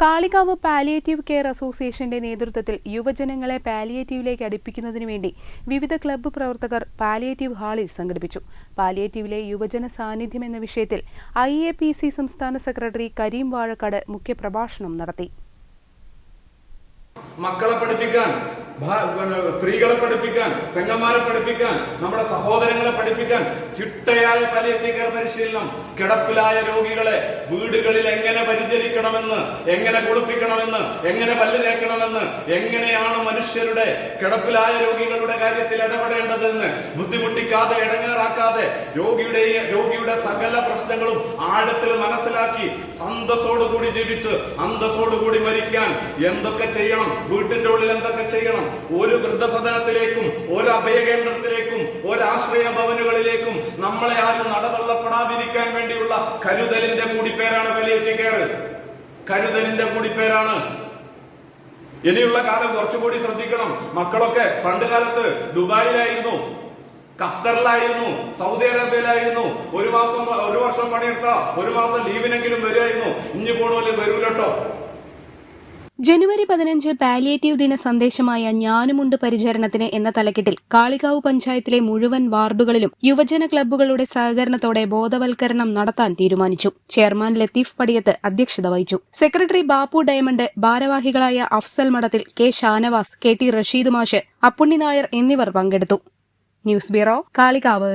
Kalikavu palliative care അസോസിയേഷന്റെ നേതൃത്വത്തിൽ യുവജനങ്ങളെ പാലിയേറ്റീവിലേക്ക് അടുപ്പിക്കുന്നതിനു വേണ്ടി വിവിധ ക്ലബ്ബ് പ്രവർത്തകർ പാലിയേറ്റീവ് ഹാളിൽ സംഘടിപ്പിച്ചു. പാലിയേറ്റീവിലെ യുവജന സാന്നിധ്യം എന്ന വിഷയത്തിൽ ഐ എ പി സി സംസ്ഥാന സെക്രട്ടറി കരീം വാഴക്കാട് മുഖ്യപ്രഭാഷണം നടത്തി. മക്കളെ പഠിപ്പിക്കാൻ സ്ത്രീകളെ പഠിപ്പിക്കാൻ പെങ്ങന്മാരെ പഠിപ്പിക്കാൻ നമ്മുടെ സഹോദരങ്ങളെ പഠിപ്പിക്കാൻ ചിട്ടയായ പലിയേറ്റീവ് കെയർ പരിശീലനം കിടപ്പിലായ രോഗികളെ വീടുകളിൽ എങ്ങനെ പരിചരിക്കണമെന്ന് എങ്ങനെ കുളിപ്പിക്കണമെന്ന് എങ്ങനെ പല്ല് തേക്കണമെന്ന് എങ്ങനെയാണ് മനുഷ്യരുടെ കിടപ്പിലായ രോഗികളുടെ കാര്യത്തിൽ ഇടപെടേണ്ടതെന്ന് ബുദ്ധിമുട്ടിക്കാതെ ഇടങ്ങേറാക്കാതെ രോഗിയുടെ രോഗിയുടെ സകല പ്രശ്നങ്ങളും ആഴത്തിൽ മനസ്സിലാക്കി സന്തസോടുകൂടി ജീവിച്ച് അന്തസ്സോടുകൂടി മരിക്കാൻ എന്തൊക്കെ ചെയ്യണം വീട്ടിന്റെ ഉള്ളിൽ എന്തൊക്കെ ചെയ്യണം ഒരു വൃദ്ധസദനത്തിലേക്കും ഒരു അഭയകേന്ദ്രത്തിലേക്കും ഒരു ആശ്രയ ഭവനുകളിലേക്കും നമ്മളെ ആരും നടതള്ളപ്പെടാതിരിക്കാൻ വേണ്ടിയുള്ള കരുതലിന്റെ കൂടി പേരാണ് palliative കെയർ കരുതലിന്റെ കൂടി പേരാണ് ഇനിയുള്ള കാലം കുറച്ചുകൂടി ശ്രദ്ധിക്കണം. മക്കളൊക്കെ പണ്ട് കാലത്ത് ദുബായിലായിരുന്നു ഖത്തറിലായിരുന്നു സൗദി അറേബ്യയിലായിരുന്നു. ഒരു മാസം ഒരു വർഷം പണിയെടുത്ത ഒരു മാസം ലീവിനെങ്കിലും വരുമായിരുന്നു ഇനി പോണോൽ വരൂലട്ടോ. ജനുവരി പതിനഞ്ച് പാലിയേറ്റീവ് ദിന സന്ദേശമായ ഞാനുമുണ്ട് പരിചരണത്തിന് എന്ന തലക്കെട്ടിൽ കാളികാവ് പഞ്ചായത്തിലെ മുഴുവൻ വാർഡുകളിലും യുവജന ക്ലബ്ബുകളുടെ സഹകരണത്തോടെ ബോധവൽക്കരണം നടത്താൻ തീരുമാനിച്ചു. ചെയർമാൻ ലത്തീഫ് പടിയത്ത് അധ്യക്ഷത വഹിച്ചു. സെക്രട്ടറി ബാപ്പു ഡയമണ്ട് ഭാരവാഹികളായ Afsal Madathil K Shanavas K T Rasheed മാഷ് അപ്പുണ്ണി നായർ എന്നിവർ പങ്കെടുത്തു. News bureau Kalikavu.